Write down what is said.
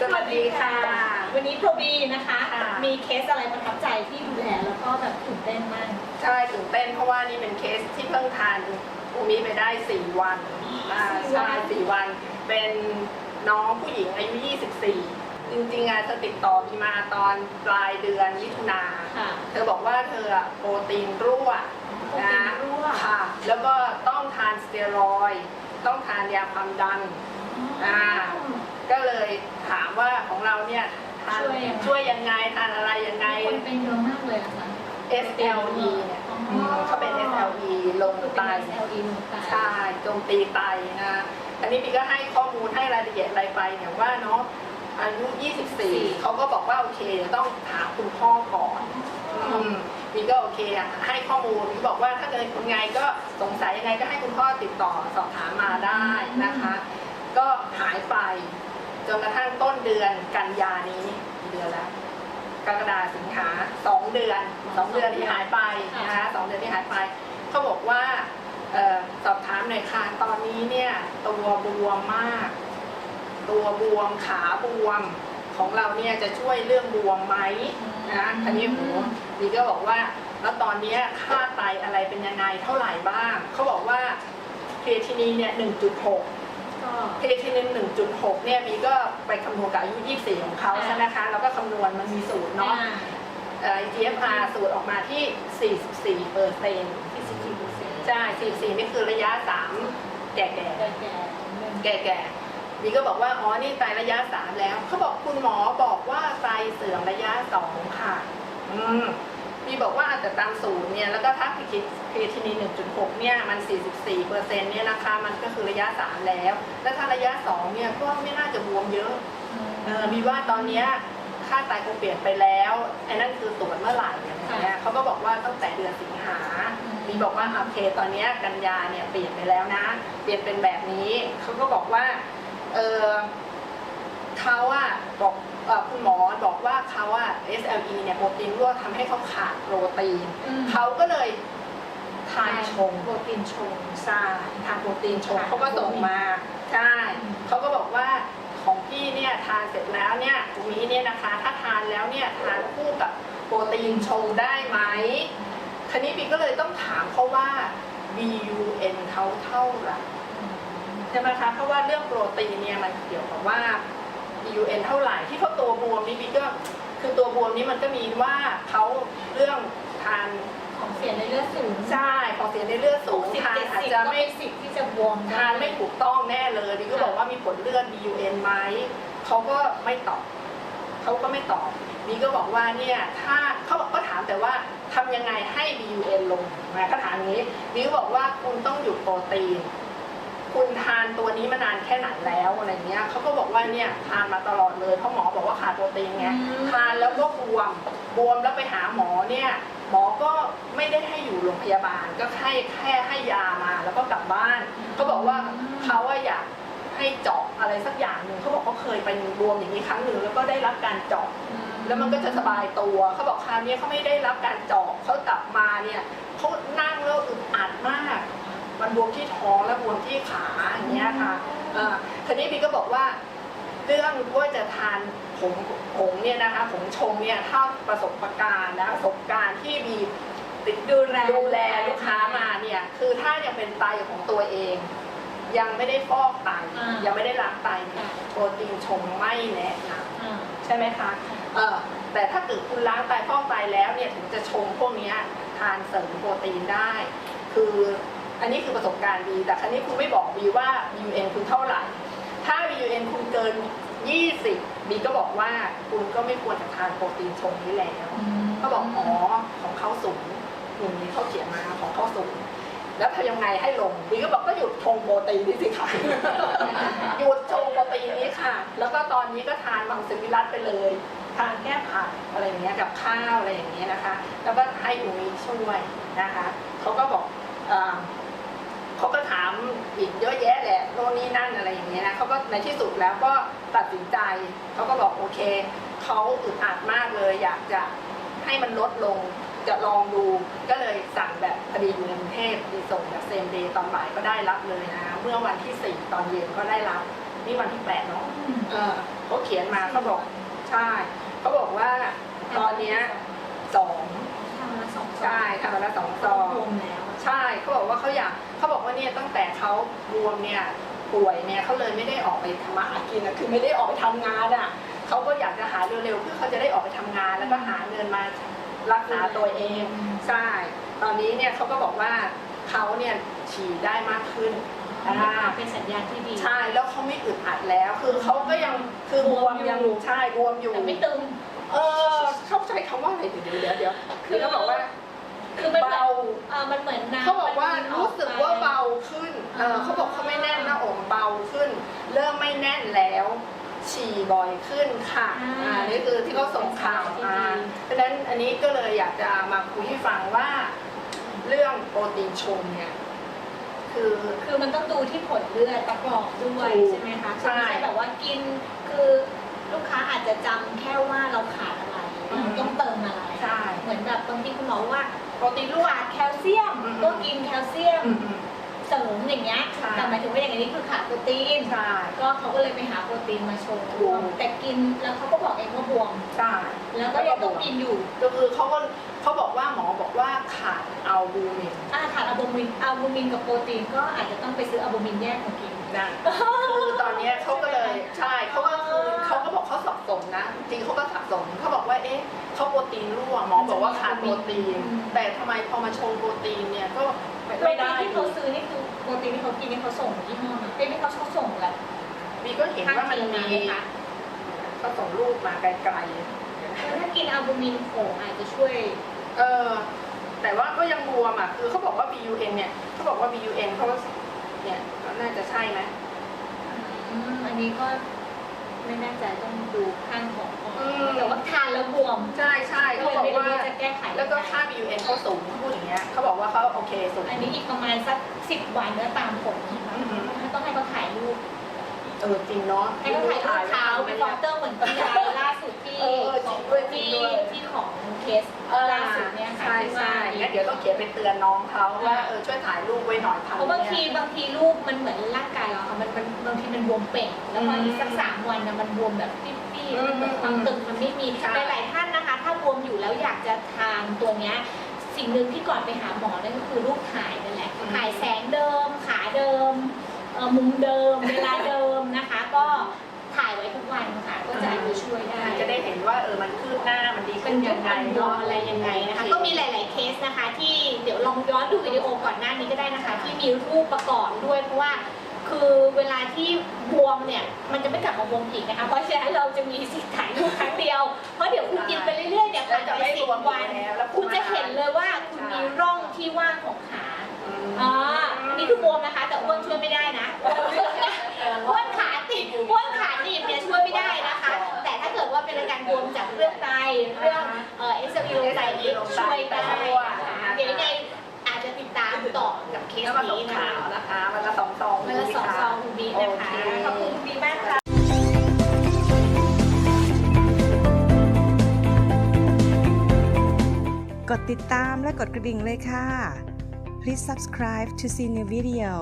สวัสดีค่ะ วันนี้โปรบีนะคะ ค่ะ มีเคสอะไรประทับใจที่ดูแลแล้วก็แบบตื่นเต้นมากใช่ตื่นเต้นเพราะว่านี่เป็นเคสที่เพิ่งทานอูมิไปได้ 4 วันอ่าสี่วันใช่สี่วัน เป็นน้องผู้หญิงอายุ 24 จริงๆอะเธอติดต่อมีมาตอนปลายเดือนมิถุนา ค่ะ เธอบอกว่าเธออะโปรตีนรั่วโปรตีนรั่วนะค่ะ แล้วก็ต้องทานสเตียรอยด์ต้องทานยาความดัน อ่า ก็เลยถามว่าของเราเนี่ยทานช่วยยังไงช่วยยังไงทานอะไรยังไง คนเป็นเยอะมากเลยนะคะ SLE เนี่ยอ๋ออืมเขาเป็น SLE ลงคือไตเป็น SLE ลงไตใช่โจมตีไตนะอันนี้พี่ก็ให้ข้อมูลให้รายละเอียดอะไรไปเนี่ยว่าเนาะอายุ 24 เขาก็บอกว่าโอเคต้องถามคุณพ่อก่อนอืมพี่ก็โอเคอะให้ข้อมูลพี่บอกว่าถ้าเกิดยังไงก็สงสัยยังไงก็ให้คุณพ่อติดต่อสอบถามมาได้นะคะ ก็หายไป จนกระทั่งต้นเดือนกันยานี้กี่เดือนแล้วกรกฎาสิงหาสองเดือนสองเดือนที่หายไปนะคะสองเดือนที่หายไปเขาบอกว่าเออสอบถามหน่อยค่ะตอนนี้เนี่ยตัวบวมมาก ตัวบวมขาบวมของเราเนี่ยจะช่วยเรื่องบวมไหมนะอันนี้หูดีก็บอกว่าแล้วตอนเนี้ยค่าไตอะไรเป็นยังไงเท่าไหร่บ้างเขาบอกว่าเครียทินีเนี่ย1.6ก็ เคทีนิน1.6 เนี่ยมีก็ไปคำนวณกับอายุ 24 ของเขาค่ะใช่ไหมคะ แล้วก็คำนวณมันมีสูตรเนาะอ่าเอ่อ GFR สูตรออกมาที่ 44เปอร์เซ็นต์ที่สิบสี่เปอร์เซ็นต์ใช่ 44 นี่คือระยะ 3 แก่ๆแก่แก่ๆแก่ๆบีก็บอกว่า อ๋อ นี่ไตระยะ 3 แล้ว เขาบอกคุณหมอบอกว่าไตเสื่อมระยะ 2 ค่ะ อืม บีบอกว่าแต่ตามสูตรเนี่ยแล้วก็ถ้าพิคิดครีเอทินิน1.6 เนี่ยมัน 44เปอร์เซ็นต์เนี่ยนะคะมันก็คือระยะ 3 แล้ว แล้วถ้าระยะ 2 เนี่ยก็ไม่น่าจะบวมเยอะเออบีว่าตอนเนี้ยค่าไตคงเปลี่ยนไปแล้วไอ้นั่นคือตรวจเมื่อไหร่อะไรเงี้ยเขาก็บอกว่าตั้งแต่เดือนสิงหาบีบอกว่าโอเคตอนเนี้ยกันยาเนี่ยเปลี่ยนไปแล้วนะ เปลี่ยนเป็นแบบนี้เขาก็บอกว่าเออ เขาอะบอกเอ่อคุณหมอบอกว่าเขาอะ SLE เนี่ยโปรตีนรั่วทำให้เขาขาดโปรตีนอืมเขาก็เลยทานชงโปรตีนชงใช่ทานโปรตีนชงค่ะเขาก็ส่งมาใช่อืมเขาก็บอกว่าของพี่เนี่ยทานเสร็จแล้วเนี่ยตรงนี้เนี่ยนะคะ ถ้าทานแล้วเนี่ยทานคู่กับโปรตีนชงได้ไหมคันนี้บีก็เลยต้องถามเขาว่า BUN เขาเท่าไหร่ใช่ไหมคะเพราะว่าเรื่องโปรตีนเนี่ยมันเกี่ยวกับว่า BUN เท่าไหร่ที่เขาตัวบวมนี่บีก็คือตัวบวมนี้มันก็มีว่าเขาเรื่องทานของเสียในเลือดสูงใช่ของเสียในเลือดสูงสิบทานเจ็ดอาจสิบจะก็ไม่เป็นสิบที่จะบวมทานไม่ถูกต้องแน่เลยบีก็บอกว่ามีผลเลือด BUN ไหมเขาก็ไม่ตอบเขาก็ไม่ตอบบีก็บอกว่าเนี่ยถ้าเขาบอกก็ถามแต่ว่าทำยังไงให้ BUN ลงมาก็ถามอย่างนี้บีก็บอกว่าคุณต้องหยุดโปรตีน คุณทานตัวนี้มานานแค่ไหนแล้วอะไรเงี้ยเขาก็บอกว่าเนี่ยทานมาตลอดเลยเพราะหมอบอกว่าขาดโปรตีนไงทานแล้วก็บวมบวมแล้วไปหาหมอเนี่ยหมอก็ไม่ได้ให้อยู่โรงพยาบาล ก็ให้แค่ให้ยามาแล้วก็กลับบ้านเขาบอกว่าเขาอะอยากให้เจาะอะไรสักอย่างหนึ่งเขาบอกเขาเคยไปบวมอย่างนี้ครั้งหนึ่งแล้วก็ได้รับการเจาะแล้วมันก็จะสบายตัวเขาบอกคราวนี้เขาไม่ได้รับการเจาะเขากลับมาเนี่ยเขานั่งแล้วอึดอัดมาก มันบวมที่ท้องและบวมที่ขาอย่างเงี้ยค่ะเออทีนี้พี่ก็บอกว่าเรื่องว่าจะทานผงผงเนี่ยนะคะผงชงเนี่ยถ้าประสบการณ์นะประสบการณ์ที่มีติดดูแลดูแลลูกค้ามาเนี่ยคือถ้ายังเป็นไตของตัวเอง ยังไม่ได้ฟอกไตอ่ายัยังไม่ได้ล้างไตเนี่ยโปรตีนชงไม่แนะนำอ่าใช่ไหมคะเออแต่ถ้าเกิดคุณล้างไตฟอกไตแล้วเนี่ยถึงจะชงพวกเนี้ยทานเสริมโปรตีนได้ คือ อันนี้คือประสบการณ์ดี แต่ครั้นี้คุณไม่บอกบีว่า BUN คุณเท่าไหร่ ถ้า BUN คุณเกิน 20บีก็บอกว่าคุณก็ไม่ควรจะทานโปรตีนชงนี้แล้วเขาบอกอ๋อของเขาสูงอย่างนี้เขาเขียนมาของเขาสูงแล้วทำยังไงให้ลงบีก็บอกก็หยุดชงโปรตีนนี่สิคะหยุดชงโปรตีนนี้ค่ะ แล้วก็ตอนนี้ก็ทานมังสวิรัตไปเลยทานแก้ผักอะไรอย่างเงี้ยกับข้าวอะไรอย่างเงี้ยนะคะ แล้วก็ให้อูมีช่วยนะคะเขาก็บอกเอ่อเขาก็ถาม อีกเยอะแยะแหละโน่นนี่นั่นอะไรอย่างเงี้ยนะเขาก็ในที่สุดแล้วก็ตัดสินใจเขาก็บอกโอเคเขาอึดอัดมากเลย อยากจะให้มันลดลงจะลองดูก็เลยสั่งแบบพอดีอยู่ในกรุงเทพดีส่งแบบเซมเดย์ตอนบ่ายก็ได้รับเลยนะ เมื่อวันที่สี่ตอนเย็นก็ได้รับ นี่วันที่แปดเนาะเออเขาเขียนมาเขาบอกใช่เขาบอกว่าตอนเนี้ยสองทำละสองซองใช่ทำมาแล้วสองซองรวมแล้ว ใช่เขาบอกว่าเขาอยากเขาบอกว่าเนี่ยตั้งแต่เขาบวมเนี่ยป่วยเนี่ยเขาเลยไม่ได้ออกไปทำมาหากินอะคือไม่ได้ออกไปทำงานอะเขาก็อยากจะหาเร็วๆเพื่อเขาจะได้ออกไปทำงาน แล้วก็หาเงินมารักษาตัวเองใช่ตอนนี้เนี่ยเขาก็บอกว่าเขาเนี่ยฉี่ได้มากขึ้นอ่าอ่า เป็นสัญญาณที่ดี ใช่แล้วเขาไม่อึดอัดแล้ว คือเขาก็ยังคือบวมยังใช่บวมอยู่แต่ไม่ตึง เออเขาใช้คำว่าอะไรเดี๋ยวเดี๋ยวเดี๋ยวคือเขาบอกว่า คือมันเบา เออมันเหมือนน้ำเขาบอกว่ามันรู้สึกว่าเบาขึ้นเออเขาบอกเขาไม่แน่นหน้าอกเบาขึ้น เริ่มไม่แน่นแล้ว ฉี่บ่อยขึ้นค่ะอ่านี่คือที่เขาส่งข่าวมาเพราะฉะนั้นอันนี้ก็เลยอยากจะมาคุยให้ฟังว่า เรื่องโปรตีนชงเนี่ย คือ คือมันต้องดูที่ผลเลือดประกอบด้วยถูกใช่ไหมคะใช่ ไม่ใช่แบบว่ากินคือลูกค้าอาจจะจำแค่ว่าเราขาดอะไรอืมเราต้องเติมอะไร ใช่ เหมือนแบบบางทีคุณหมอว่า โปรตีนรั่วขาดแคลเซียมอืม ก็กินแคลเซียมอืมอืม เสริมอย่างเงี้ยใช่ แต่หมายถึงว่าอย่างนี้คือขาดโปรตีน ใช่ ก็เขาก็เลยไปหาโปรตีนมาชงถูกแต่กินแล้วเขาก็บอกเองว่าบวม ใช่ แล้วก็ยังต้องกินอยู่ก็คือเขาก็เขาบอกว่าหมอบอกว่าขาดอัลบูมินถ้าขาดอะบูมินอะบูมินกับโปรตีนก็อาจจะต้องไปซื้ออะบูมินแยกมากิน นะ คือตอนเนี้ยเขาก็เลยใช่เขาก็ นนะ จริงเขาก็สับสนเขาบอกว่าเอ๊ะเขาโปรตีนรั่วหมอบอกว่าขาดโปรตีน แต่ทำไมพอมาชงโปรตีนเนี่ยก็โปรไม่ตีได้นที่เขาซื้อนี่คือโปรตีนที่เขากินนี่เขาส่งยี่ห้อไหนเอ้ยไม่เขาเขาส่งแหละมีก็เห็นว่ามันมีคะเขาส่งรูปมาไกลถ้ากินอะบูมินผงอาจจะช่วยๆเออแต่ว่าก็ยังบวมอะคือเขาบอกว่า BUN เนี่ยเขาบอกว่า BUN เขาเนี่ยน่าจะใช่ไหมอืมอันนี้ก็ ไม่แน่ใจต้องดูข้างของก่อนอืมแต่ว่าทานแล้วบวม ใช่ใช่ก็เขาเลยบอกไม่รู้ว่าว่าจะแก้ไข แล้วก็ค่า BUN เขาสูงเขาพูดอย่างเงี้ยเขาบอกว่าเขาโอเคสูงอันนี้อีกประมาณสักสิบวันเนื้อตามผลอืมต้องให้เขาถ่ายรูปเออจริงเนาะให้เขาถ่ายรูปเท้าเป็นฟอสเตอร์เหมือนที่ล่าสุดที่เออของจริงด้วยจริงที่ด้วยที่ของเคสเออล่าสุดเนี่ย งั้นเดี๋ยวต้องเขียนไปเตือนน้องเขาว่าเออช่วยถ่ายรูปไว้หน่อยทำเพราะบางทีเนี่ยบางทีรูปมันเหมือนร่างกายเราค่ะมันมันบางทีมันบวมเป่งแล้วพออีกสักสามวันนะมันบวมแบบปี้อืมๆมันเหมือนความตึงมันไม่มีใช่หลายๆท่านนะคะ ถ้าบวมอยู่แล้วอยากจะทานตัวเนี้ยสิ่งหนึ่งที่ก่อนไปหาหมอนั่นก็คือรูปถ่ายนั่นแหละถ่ายแสงเดิม ขาเดิมเอ่อมุมเดิม เวลาเดิมนะคะ ก็ถ่ายไว้ทุกวันค่ะก็จะอาจจะช่วยได้ จะได้เห็นว่าเออมันคืบหน้ามันดีเป็ขึ้นนยัยังงไงไงเนาะเนาะอะไรยังไงนะคะก็มีหลายๆเค สนะคะ ที่เดี๋ยวลองย้อนดูวิดีโอก่อนหน้านี้ก็ได้นะคะ ที่มีรูปประกอบด้วยเพราะว่าคือเวลาที่บวมเนี่ยมันจะไม่กลับมาบวมอีกนะคะเพราะฉะนั้นเราจะมีสิทธิ์ถ่ายรูปครั้งเดียวเพราะเดี๋ยวคุณกินไปเรื่อยๆเนี่ยแล้วผ่านจะไปไม่สิรบวมวันแล้วแล้วคุณจะเห็นเลยว่าคุณมีร่องที่ว่างของขาอ่าอันนี้คือบวมนะคะ แต่อ้วนช่วยไม่ได้นะอ้วนขาติดอ้วนขาหนีบเนี่ยช่วยไม่ได้นะคะ แต่ถ้าเกิดว่าเป็นอาการบวมจากเรื่องไตเรื่องเอ่อเอสเอลไตนี้ช่วยได้ เคสแล้วมาส่งนี้นะข่าคะวนะคะวันละสองซองวันละสองซองคุณบีนะคะขอบคุณคุณบีมากค่ะกดติดตามและกดกระดิ่งเลยค่ะ Please subscribe to see new video